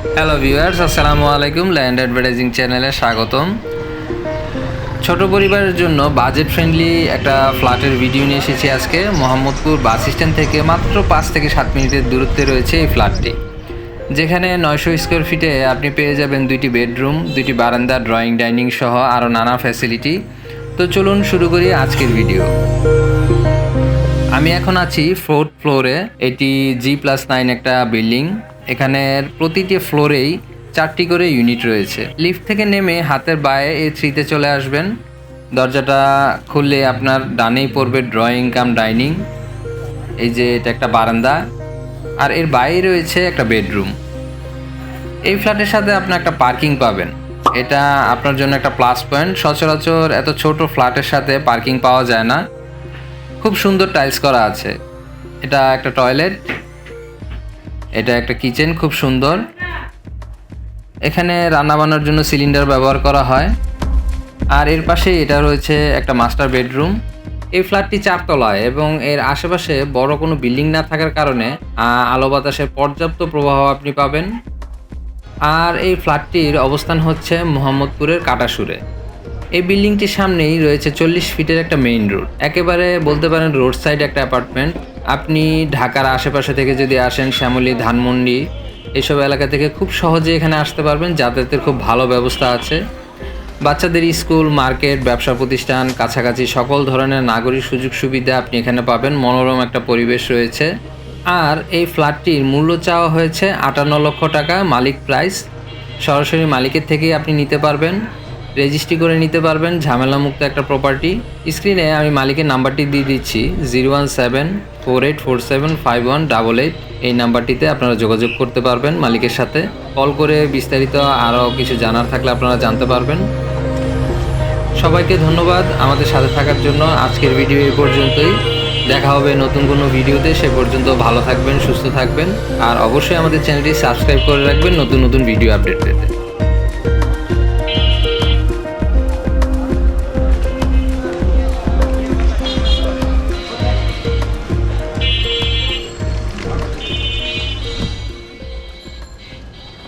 Hello viewers আসসালামু আলাইকুম land advertising চ্যানেলে স্বাগতম। ছোট পরিবারের জন্য বাজেট ফ্রেন্ডলি একটা ফ্ল্যাটের ভিডিও নিয়ে এসেছি আজকে। মোহাম্মদপুর বাস স্ট্যান্ড থেকে মাত্র পাঁচ থেকে সাত মিনিটের দূরত্বে রয়েছে এই ফ্ল্যাটটি যেখানে নয়শো স্কোয়ার ফিটে আপনি পেয়ে যাবেন দুইটি বেডরুম দুইটি বারান্দা ড্রয়িং ডাইনিং সহ আরও নানা ফ্যাসিলিটি তো চলুন শুরু করি আজকের ভিডিও আমি এখন আছি ফোর্থ ফ্লোরে এটি জি প্লাস নাইন একটা বিল্ডিং এখানের প্রতিটি ফ্লোরেই চারটি করে ইউনিট রয়েছে। লিফট থেকে নেমে হাতের বায়ে এ থ্রিতে চলে আসবেন। দরজাটা খুললে আপনার ডানেই পড়বে ড্রয়িং কাম ডাইনিং। এই যে এটা একটা বারান্দা। আর এর বাইরে রয়েছে একটা বেডরুম। এই ফ্ল্যাটের সাথে আপনি একটা পার্কিং পাবেন। এটা আপনার জন্য একটা প্লাস পয়েন্ট। সচরাচর এত ছোট ফ্ল্যাটের সাথে পার্কিং পাওয়া যায় না। খুব সুন্দর টাইলস করা আছে। এটা একটা টয়লেট। এটা একটা কিচেন, খুব সুন্দর। এখানে রান্না রান্নাবান্নার জন্য সিলিন্ডার ব্যবহার করা হয়। আর এর পাশে এটা রয়েছে একটা মাস্টার বেডরুম। এই ফ্ল্যাটটি চারতলায় এবং এর আশেপাশে বড় কোনো বিল্ডিং না থাকার কারণে আলো বাতাসের পর্যাপ্ত প্রবাহ আপনি পাবেন। আর এই ফ্ল্যাটটির অবস্থান হচ্ছে মোহাম্মদপুরের কাটাসুরে। এই বিল্ডিংটির সামনেই রয়েছে চল্লিশ ফিটের একটা মেইন রোড। একেবারে বলতে পারেন রোড সাইড একটা অ্যাপার্টমেন্ট। আপনি ঢাকার আশেপাশে থেকে যদি আসেন, শ্যামলী, ধানমন্ডি, এসব এলাকা থেকে খুব সহজে এখানে আসতে পারবেন। যাতায়াতের খুব ভালো ব্যবস্থা আছে। বাচ্চাদের স্কুল, মার্কেট, ব্যবসা প্রতিষ্ঠান, কাছাকাছি সকল ধরনের নাগরিক সুযোগ সুবিধা আপনি এখানে পাবেন। মনোরম একটা পরিবেশ রয়েছে। আর এই ফ্ল্যাটটির মূল্য চাওয়া হয়েছে আটান্ন লক্ষ টাকা, মালিক প্রাইস। সরাসরি মালিকের থেকেই আপনি নিতে পারবেন। রেজিস্ট্রি করে নিতে পারবেন, ঝামেলামুক্ত একটা প্রপার্টি স্ক্রিনে আমি মালিকের নাম্বারটি দিয়ে দিচ্ছি zero one seven four eight four seven five one double eight এই নাম্বারটিতে আপনারা যোগাযোগ করতে পারবেন মালিকের সাথে। কল করে বিস্তারিত আরও কিছু জানার থাকলে আপনারা জানতে পারবেন। সবাইকে ধন্যবাদ আমাদের সাথে থাকার জন্য। আজকের ভিডিও এই পর্যন্তই। দেখা হবে নতুন কোনো ভিডিওতে সে পর্যন্ত ভালো থাকবেন, সুস্থ থাকবেন। আর অবশ্যই আমাদের চ্যানেলটি সাবস্ক্রাইব করে রাখবেন নতুন নতুন ভিডিও আপডেট পেতে।